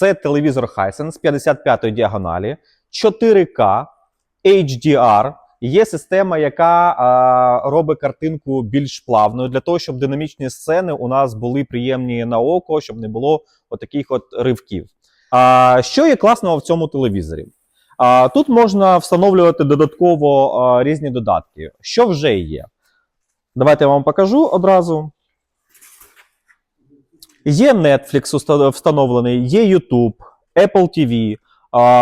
Це телевізор Hisense 55-ї діагоналі, 4K, HDR. Є система, яка а, робить картинку більш плавною для того, щоб динамічні сцени у нас були приємні на око, щоб не було отаких от ривків. А, що є класного в цьому телевізорі? А, тут можна встановлювати додатково а, різні додатки. Що вже є? Давайте я вам покажу одразу. Є Netflix встановлений, є YouTube, Apple TV,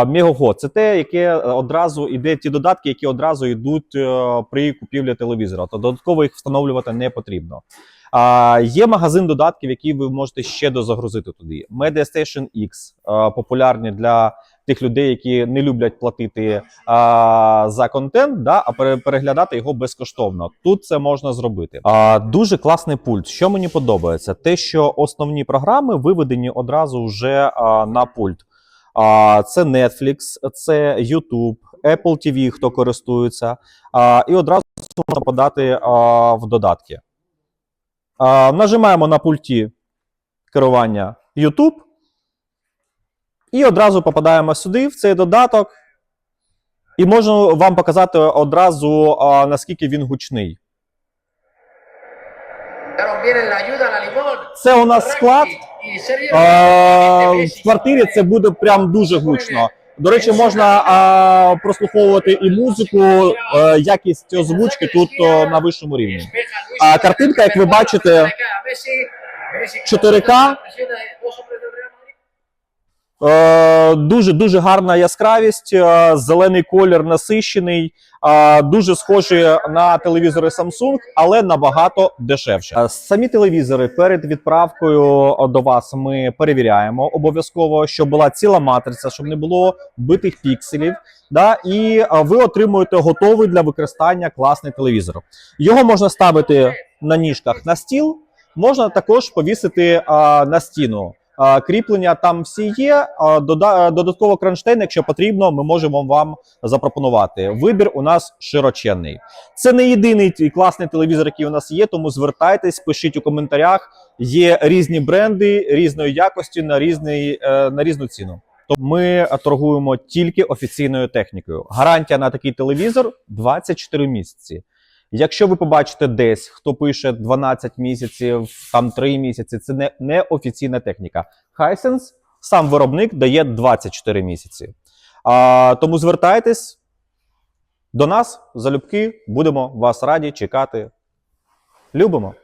Megogo. Це те, яке одразу іде ті додатки, які одразу йдуть е, при купівлі телевізора. То додатково їх встановлювати не потрібно. А, є магазин додатків, які ви можете ще дозагрузити туди. MediaStation X е, популярні для тих людей, які не люблять платити а, за контент, да, а переглядати його безкоштовно. Тут це можна зробити. А, дуже класний пульт. Що мені подобається, те, що основні програми виведені одразу вже а, на пульт. А, це Netflix, це YouTube, Apple TV, хто користується, а, і одразу можна подати а, в додатки. А, нажимаємо на пульті керування YouTube. І одразу попадаємо сюди, в цей додаток. І можу вам показати одразу, а, наскільки він гучний. Це у нас склад. А, в квартирі це буде прям дуже гучно. До речі, можна а, прослуховувати і музику, а, якість озвучки тут а, на вищому рівні. А картинка, як ви бачите, 4К. Е, дуже дуже гарна яскравість, е, зелений колір насищений, е, дуже схожі на телевізори Samsung, але набагато дешевше. Е, Самі телевізори перед відправкою до вас ми перевіряємо обов'язково, щоб була ціла матриця, щоб не було битих пікселів. Да, і ви отримуєте готовий для використання класний телевізор. Його можна ставити на ніжках на стіл, можна також повісити на стіну. Кріплення там всі є. Дода- додатково кронштейн, якщо потрібно, ми можемо вам запропонувати. Вибір у нас широченний. Це не єдиний класний телевізор, який у нас є, тому звертайтесь, пишіть у коментарях. Є різні бренди різної якості на різний е, на різну ціну. То ми торгуємо тільки офіційною технікою. Гарантія на такий телевізор 24 місяці. Якщо ви побачите десь, хто пише 12 місяців, там 3 місяці, це не, не офіційна техніка. Hisense, сам виробник дає 24 місяці. А, тому звертайтесь до нас залюбки, будемо вас раді чекати. Любимо.